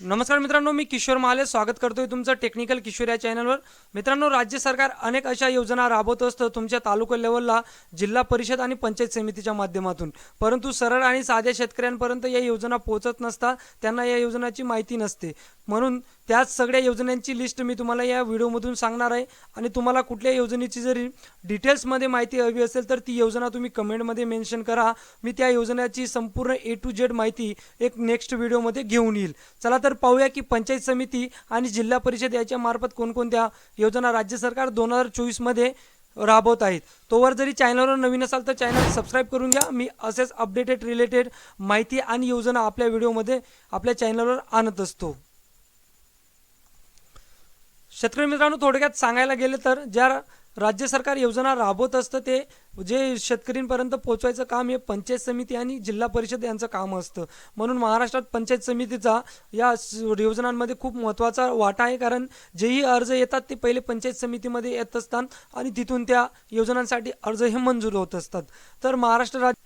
नमस्कार मित्रांनो मी किशोर महाले. स्वागत करतोय तुमचं टेक्निकल किशोर या चॅनलवर मित्रांनो राज्य सरकार अनेक अशा योजना राबवत असतं तुमच्या तालुका लेवलला जिल्हा परिषद आणि पंचायत समितीच्या माध्यमातून. परंतु सरळ आणि साध्या शेतकऱ्यांपर्यंत या योजना पोहोचत नसता त्यांना या योजनाची माहिती नसते. म्हणून त्याच सगळ्या योजनांची लिस्ट मी तुम्हाला या व्हिडिओमधून सांगणार आहे. आणि तुम्हाला कुठल्या योजनेची जरी डिटेल्समध्ये माहिती हवी असेल तर ती योजना तुम्ही कमेंटमध्ये मेन्शन करा. मी त्या योजनेची संपूर्ण ए टू जेड माहिती एक नेक्स्ट व्हिडिओमध्ये घेऊन येईल. चला तर पाहूया की पंचायत समिती आणि जिल्हा परिषद याच्या मार्फत कोणकोणत्या योजना राज्य सरकार दोन हजार चोवीसमध्ये राबवत आहेत. तोवर जरी चॅनलवर नवीन असाल तर चॅनल सबस्क्राईब करून घ्या. मी असेच अपडेटेड रिलेटेड माहिती आणि योजना आपल्या व्हिडिओमध्ये आपल्या चॅनलवर आणत असतो. शेतकरी मित्रांनो थोडक्यात सांगायला गेले तर ज्या राज्य सरकार योजना राबवत असतं ते जे शेतकरींपर्यंत पोहोचवायचं काम हे पंचायत समिती आणि जिल्हा परिषद यांचं काम असतं. म्हणून महाराष्ट्रात पंचायत समितीचा या योजनांमध्ये खूप महत्त्वाचा वाटा आहे कारण जेही अर्ज येतात ते पहिले पंचायत समितीमध्ये येत असतात आणि तिथून त्या योजनांसाठी अर्ज हे मंजूर होत असतात. तर महाराष्ट्र राज्य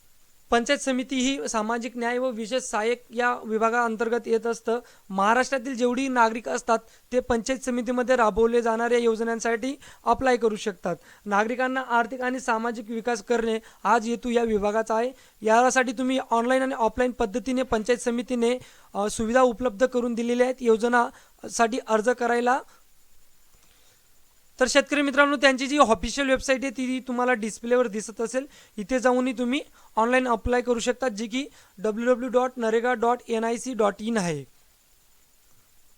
पंचायत समिती ही सामाजिक न्याय व विशेष सहाय्यक या विभागाअंतर्गत येत असतं. महाराष्ट्रातील जेवढी नागरिक असतात ते पंचायत समितीमध्ये राबवले जाणाऱ्या योजनांसाठी अप्लाय करू शकतात. नागरिकांना आर्थिक आणि सामाजिक विकास करणे आज हेतू या विभागाचा आहे. यासाठी तुम्ही ऑनलाईन आणि ऑफलाईन पद्धतीने पंचायत समितीने सुविधा उपलब्ध करून दिलेल्या आहेत. योजनासाठी अर्ज करायला तर शेतकरी मित्रांनो त्यांची जी ऑफिशियल वेबसाईट आहे ती तुम्हाला डिस्प्लेवर दिसत असेल. इथे जाऊनही तुम्ही ऑनलाईन अप्लाय करू शकता जी की W W dot NREGA dot N I C dot in आहे.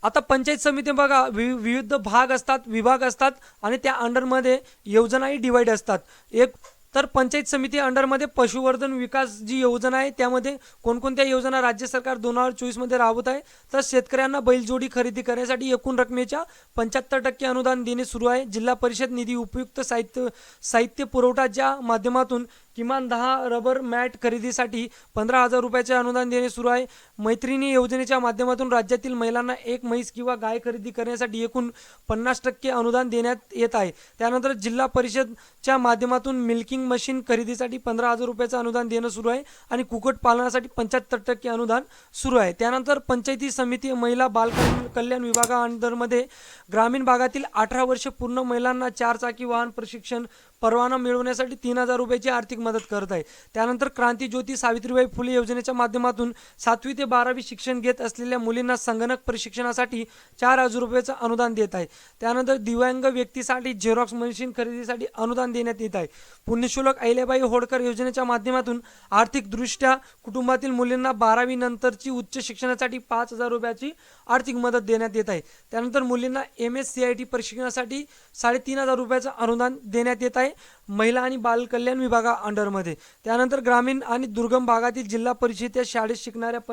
आता पंचायत समिती बघा वि विविध भाग असतात विभाग असतात आणि त्या अंडरमध्ये योजनाही डिवाईड असतात. एक तर पंचायत समिती अंडरमध्ये पशुवर्धन विकास जी योजना आहे त्यामध्ये कोणकोणत्या योजना राज्य सरकार दोन हजार चोवीसमध्ये राबवत आहे तर शेतकऱ्यांना बैलजोडी खरेदी करण्यासाठी एकूण रकमेच्या पंच्याहत्तर टक्के अनुदान देणे सुरू आहे. जिल्हा परिषद निधी उपयुक्त साहित्य साहित्य पुरवठाच्या माध्यमातून किमान दहा रबर मॅट खरेदीसाठी पंधरा हजार रुपयाचे अनुदान देणे सुरू आहे. मैत्रिणी योजनेच्या माध्यमातून राज्यातील महिलांना एक म्हैस किंवा गाय खरेदी करण्यासाठी एकूण पन्नास टक्के अनुदान देण्यात येत आहे. त्यानंतर जिल्हा परिषदच्या माध्यमातून मिल्किंग मशीन खरेदीसाठी पंधरा हजार रुपयाचं अनुदान देणं सुरू आहे आणि कुक्कुटपालनासाठी पंच्याहत्तर टक्के अनुदान सुरू आहे. त्यानंतर पंचायती समिती महिला बाल कल्याण- कल्याण विभागाअंतर्मध्ये ग्रामीण भागातील अठरा वर्ष पूर्ण महिलांना चारचाकी वाहन प्रशिक्षण परवाना मिळवण्यासाठी तीन हजार रुपयाची आर्थिक मदत करत आहे. त्यानंतर क्रांती ज्योती सावित्रीबाई फुले योजनेच्या माध्यमातून सातवी ते बारावी शिक्षण घेत असलेल्या मुलींना संगणक प्रशिक्षणासाठी चार हजार रुपयाचं अनुदान देत आहे. त्यानंतर दिव्यांग व्यक्तीसाठी झेरॉक्स मशीन खरेदीसाठी अनुदान देण्यात येत आहे. पुण्यशुल्क अहिल्याबाई होडकर योजनेच्या माध्यमातून आर्थिकदृष्ट्या कुटुंबातील मुलींना बारावी नंतरची उच्च शिक्षणासाठी पाच हजार रुपयाची आर्थिक मदत देण्यात येत आहे. त्यानंतर मुलींना M S C I T प्रशिक्षणासाठी साडेतीन हजार रुपयाचं अनुदान देण्यात येत आहे. महिला आणि बालकल्याण विभागा अंडरमध्ये. त्यानंतर ग्रामीण आणि दुर्गम भागातील जिल्हा परिषदेच्या शाळेत शिकणाऱ्या प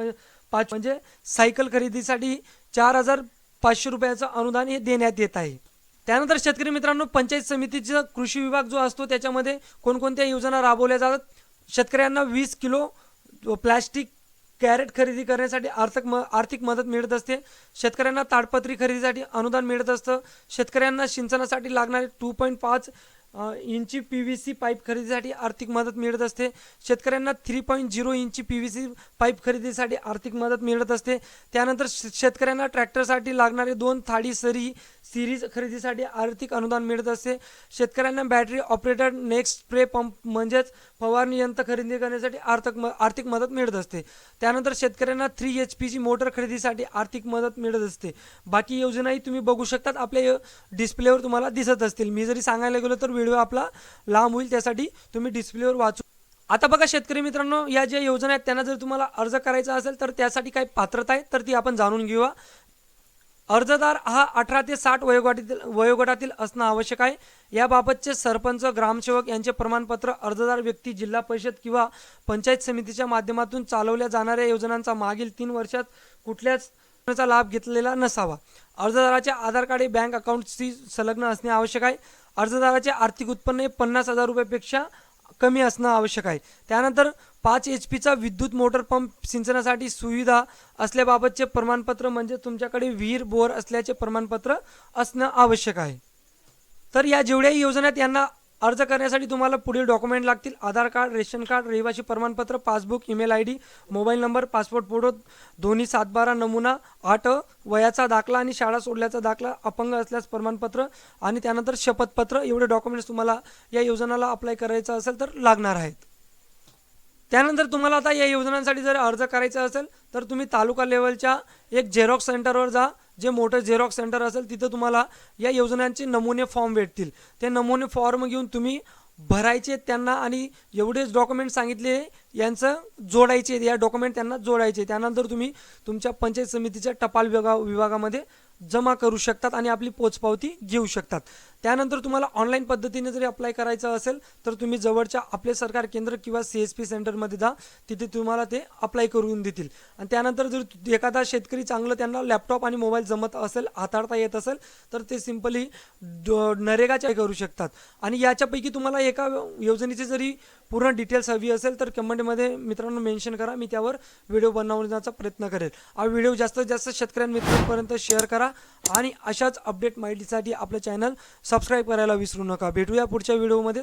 पाच म्हणजे सायकल खरेदीसाठी चार हजार पाचशे रुपयाचं अनुदान हे देण्यात येत आहे. त्यानंतर शेतकरी मित्रांनो पंचायत समितीचा कृषी विभाग जो असतो त्याच्यामध्ये कोणकोणत्या योजना राबवल्या जातात? शेतकऱ्यांना वीस किलो प्लॅस्टिक कॅरेट खरेदी करण्यासाठी आर्थिक म आर्थिक मदत मिळत असते. शेतकऱ्यांना ताडपत्री खरेदीसाठी अनुदान मिळत असतं. शेतकऱ्यांना सिंचनासाठी लागणारे टू पॉईंट पाच इंची पी व्ही सी पाईप खरेदीसाठी आर्थिक मदत मिळत असते. शेतकऱ्यांना थ्री पॉईंट झिरो इंची पी व्ही सी पाईप खरेदीसाठी आर्थिक मदत मिळत असते. त्यानंतर शेतकऱ्यांना ट्रॅक्टरसाठी लागणारे दोन थाळी सरी सिरीज खरेदीसाठी आर्थिक अनुदान मिळत असते. शेतकऱ्यांना battery operator next spray pump म्हणजेच फवारणी यंत्र खरेदी करण्यासाठी आर्थिक म आर्थिक मदत मिळत असते. त्यानंतर शेतकऱ्यांना थ्री एच पीची मोटर खरेदीसाठी आर्थिक मदत मिळत असते. बाकी योजनाही तुम्ही बघू शकतात. आपल्या डिस्प्लेवर तुम्हाला दिसत असतील. मी जरी सांगायला गेलो तर व्हिडिओ आपला लांब होईल त्यासाठी तुम्ही डिस्प्लेवर वाचू. आता बघा शेतकरी मित्रांनो या ज्या योजना आहेत त्यांना जर तुम्हाला अर्ज करायचा असेल तर त्यासाठी काही पात्रता आहे तर ती आपण जाणून घेऊया. अर्जदार हा अठरा ते साठ वयोगटातील वयोगटातील असणं आवश्यक आहे. याबाबतचे सरपंच ग्रामसेवक यांचे प्रमाणपत्र अर्जदार व्यक्ती जिल्हा परिषद किंवा पंचायत समितीच्या माध्यमातून चालवल्या जाणाऱ्या योजनांचा मागील तीन वर्षात कुठल्याच योजनेचा लाभ घेतलेला नसावा. अर्जदाराचे आधार कार्ड हे बँक अकाउंटशी संलग्न असणे आवश्यक आहे. अर्जदाराचे आर्थिक उत्पन्न हे पन्नास हजार रुपयापेक्षा कमी असणं आवश्यक आहे. त्यानंतर पाच एच पीचा विद्युत मोटर पंप सिंचनासाठी सुविधा असल्याबाबतचे प्रमाणपत्र म्हणजे तुमच्याकडे विहीर बोर असल्याचे प्रमाणपत्र असणं आवश्यक आहे. तर या जेवढ्याही योजना आहेत यांना अर्ज करण्यासाठी तुम्हाला पुढील डॉक्युमेंट लागतील. आधार कार्ड रेशन कार्ड रहिवासी प्रमाणपत्र passbook email I D mobile number passport photo दोन्ही सातबारा नमुना आठ वयाचा दाखला आणि शाळा सोडल्याचा दाखला अपंग असल्यास प्रमाणपत्र आणि त्यानंतर शपथपत्र. एवढे डॉक्युमेंट्स तुम्हाला या योजनेला अप्लाय करायचं असेल तर लागणार आहेत. त्यानंतर तुम्हाला आता या योजनांसाठी जर अर्ज करायचा असेल तर तुम्ही तालुका लेवलच्या एक झेरॉक्स सेंटरवर जा. जे मोठं झेरॉक्स सेंटर असेल तिथं तुम्हाला या योजनांचे नमुने फॉर्म भेटतील. ते नमुने फॉर्म घेऊन तुम्ही भरायचे त्यांना आणि एवढेच डॉक्युमेंट सांगितले यांचं जोडायचे या डॉक्युमेंट त्यांना जोडायचे. त्यानंतर तुम्ही तुमच्या पंचायत समितीच्या टपाल विभागा विभागामध्ये जमा करू शकतात आणि आपली पोचपावती घेऊ शकतात. त्यानंतर तुम्हाला ऑनलाईन पद्धतीने जरी अप्लाय करायचं असेल तर तुम्ही जवळच्या आपले सरकार केंद्र किंवा सी एस पी सेंटरमध्ये जा. तिथे तुम्हाला ते अप्लाय करून देतील. आणि त्यानंतर जर एखादा शेतकरी चांगलं त्यांना लॅपटॉप आणि मोबाईल जमत असेल हाताळता येत असेल तर ते सिम्पली नरेगाच्या करू शकतात. आणि याच्यापैकी तुम्हाला एका योजनेची जरी पूर्ण डिटेल्स हवी असेल तर कमेंटमध्ये मित्रांनो मेन्शन करा. मी त्यावर व्हिडिओ बनवण्याचा प्रयत्न करेल. हा व्हिडिओ जास्तीत जास्त शेतकऱ्यांमित्रांपर्यंत शेअर करा. करा आणि अशाच अपडेट माहितीसाठी आपलं चॅनल सबस्क्राईब करायला विसरू नका. भेटूया पुढच्या व्हिडिओमध्ये